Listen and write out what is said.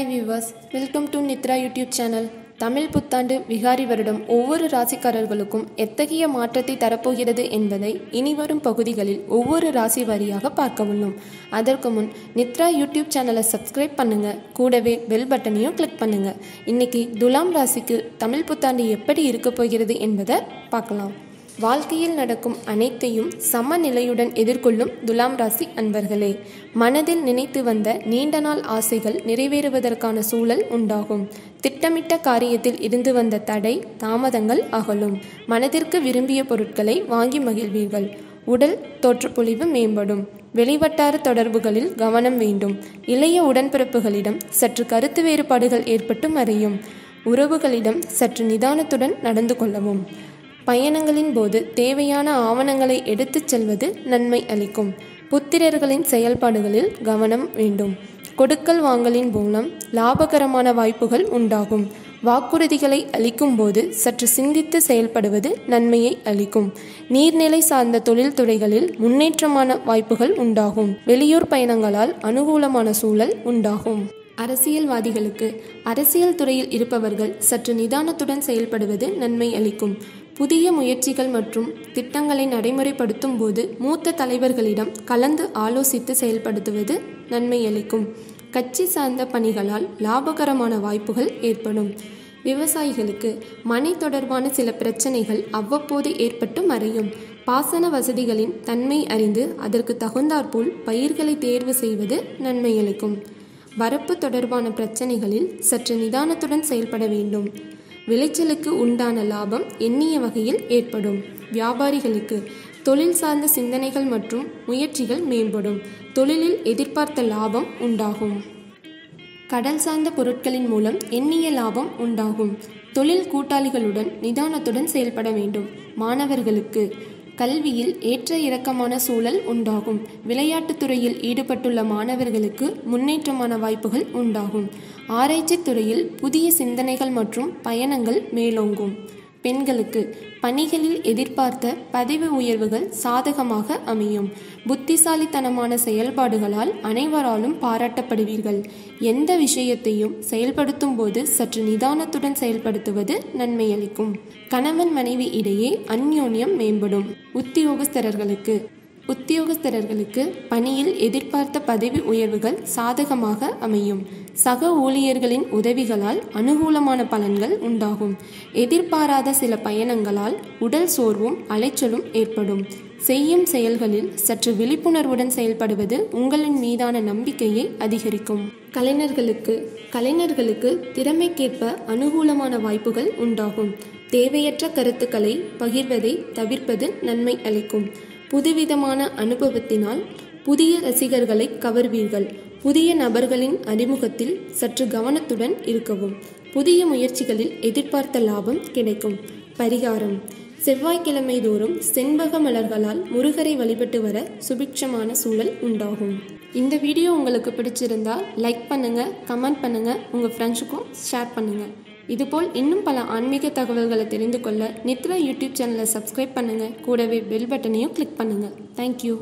Hi viewers welcome to Nithra YouTube channel Tamil புத்தாண்டு விகாரி வருடம் ஒவ்வொரு ராசிக்காரர்களுக்கும் எத்தகைய மாற்றத்தை தரப்போகிறது என்பதை இனிவரும் பகுதிகளில் ஒவ்வொரு ராசி வாரியாக பார்க்க உள்ளோம். அதற்கு முன் நித்ரா யூடியூப் சேனலை சப்ஸ்கிரைப் பண்ணுங்க. கூடவே பெல் பட்டனையும் கிளிக் பண்ணுங்க. இன்னைக்கு துலாம் ராசிக்கு தமிழ் புத்தாண்டு எப்படி இருக்க போகிறது என்பதை பார்க்கலாம். வாழ்க்கையில் நடக்கும் அனைத்தையும் சமநிலையுடன் எதிர்கொள்ளும் துலாம் ராசி அன்பர்களே மனதில் நினைத்து வந்த நீண்ட நாள் ஆசைகள் நிறைவேறுவதற்கான சூழல் உண்டாகும். திட்டமிட்ட காரியத்தில் இருந்து வந்த தடை தாமதங்கள் அகலும். மனதிற்கு விரும்பிய பொருட்களை வாங்கி மகிழ்வீர்கள். உடல் தோற்றப்பொழிவு மேம்படும். வெளிவட்டார தொடர்புகளில் கவனம் வேண்டும். இளைய உடன்பிறப்புகளிடம் சற்று கருத்து வேறுபாடுகள் ஏற்பட்டு மறையும். உறவுகளிடம் சற்று நிதானத்துடன் நடந்து கொள்ளவும். பயணங்களின் போது தேவையான ஆவணங்களை எடுத்துச் செல்வது நன்மை அளிக்கும். புத்திரர்களின் செயல்பாடுகளில் கவனம் வேண்டும். கொடுக்கல் வாங்கலின் மூலம் லாபகரமான வாய்ப்புகள் உண்டாகும். வாக்குறுதிகளை அளிக்கும் போது சற்று சிந்தித்து செயல்படுவது நன்மையை அளிக்கும். நீர்நிலை சார்ந்த தொழில்துறைகளில் முன்னேற்றமான வாய்ப்புகள் உண்டாகும். வெளியூர் பயணங்களால் அனுகூலமான சூழல் உண்டாகும். அரசியல்வாதிகளுக்கு அரசியல் துறையில் இருப்பவர்கள் சற்று நிதானத்துடன் செயல்படுவது நன்மை அளிக்கும். புதிய முயற்சிகள் மற்றும் திட்டங்களை நடைமுறைப்படுத்தும் போது மூத்த தலைவர்களிடம் கலந்து ஆலோசித்து செயல்படுத்துவது நன்மை அளிக்கும் கட்சி சார்ந்த பணிகளால் லாபகரமான வாய்ப்புகள் ஏற்படும். விவசாயிகளுக்கு மனை தொடர்பான சில பிரச்சனைகள் அவ்வப்போது ஏற்பட்டு மறையும். பாசன வசதிகளின் தன்மை அறிந்து அதற்கு தகுந்தாற்போல் பயிர்களை தேர்வு செய்வது நன்மை அளிக்கும் வரப்பு தொடர்பான பிரச்சனைகளில் சற்று நிதானத்துடன் செயல்பட வேண்டும். விளைச்சலுக்கு உண்டான லாபம் எண்ணிய வகையில் ஏற்படும். வியாபாரிகளுக்கு தொழில் சார்ந்த சிந்தனைகள் மற்றும் முயற்சிகள் மேம்படும். தொழிலில் எதிர்பார்த்த லாபம் உண்டாகும். கடல் சார்ந்த பொருட்களின் மூலம் எண்ணிய லாபம் உண்டாகும். தொழில் கூட்டாளிகளுடன் நிதானத்துடன் செயல்பட வேண்டும். மாணவர்களுக்கு கல்வியில் ஏற்ற இறக்கமான சூழல் உண்டாகும். விளையாட்டுத் துறையில் ஈடுபட்டுள்ள மாணவர்களுக்கு முன்னேற்றமான வாய்ப்புகள் உண்டாகும். ஆராய்ச்சி துறையில் புதிய சிந்தனைகள் மற்றும் பயணங்கள் மேலோங்கும். பெண்களுக்கு பணிகளில் எதிர்பார்த்த பதவி உயர்வுகள் சாதகமாக அமையும். புத்திசாலித்தனமான செயல்பாடுகளால் அனைவராலும் பாராட்டப்படுவீர்கள். எந்த விஷயத்தையும் செயல்படுத்தும் போது சற்று நிதானத்துடன் செயல்படுத்துவது நன்மையளிக்கும். கணவன் மனைவி இடையே அந்யோன்யம் மேம்படும். உத்தியோகஸ்தரர்களுக்கு உத்தியோகஸ்தரர்களுக்கு பணியில் எதிர்பார்த்த பதவி உயர்வுகள் சாதகமாக அமையும். சக ஊழியர்களின் உதவிகளால் அனுகூலமான பலன்கள் உண்டாகும். எதிர்பாராத சில பயணங்களால் உடல் சோர்வும் அலைச்சலும் ஏற்படும். செய்யும் செயல்களில் சற்று விழிப்புணர்வுடன் செயல்படுவது உங்களின் மீதான நம்பிக்கையை அதிகரிக்கும். கலைஞர்களுக்கு கலைஞர்களுக்கு திறமைக்கேற்ப அனுகூலமான வாய்ப்புகள் உண்டாகும். தேவையற்ற கருத்துக்களை பகிர்வதை தவிர்ப்பது நன்மை அளிக்கும். புதுவிதமான அனுபவத்தினால் புதிய ரசிகர்களை கவர்வீர்கள். புதிய நபர்களின் அறிமுகத்தில் சற்று கவனத்துடன் இருக்கவும். புதிய முயற்சிகளில் எதிர்பார்த்த லாபம் கிடைக்கும். பரிகாரம். செவ்வாய்க்கிழமை தோறும் செண்பக மலர்களால் முருகரை வழிபட்டு வர சுபிக்ஷமான சூழல் உண்டாகும். இந்த வீடியோ உங்களுக்கு பிடிச்சிருந்தா லைக் பண்ணுங்கள் கமெண்ட் பண்ணுங்கள் உங்கள் ஃப்ரெண்ட்ஸுக்கும் ஷேர் பண்ணுங்கள் இதுபோல் இன்னும் பல ஆன்மீக தகவல்களை தெரிந்து கொள்ள நித்ரா யூடியூப் சேனலை சப்ஸ்கிரைப் பண்ணுங்கள் கூடவே பெல் பட்டனையும் கிளிக் பண்ணுங்கள் தேங்க்யூ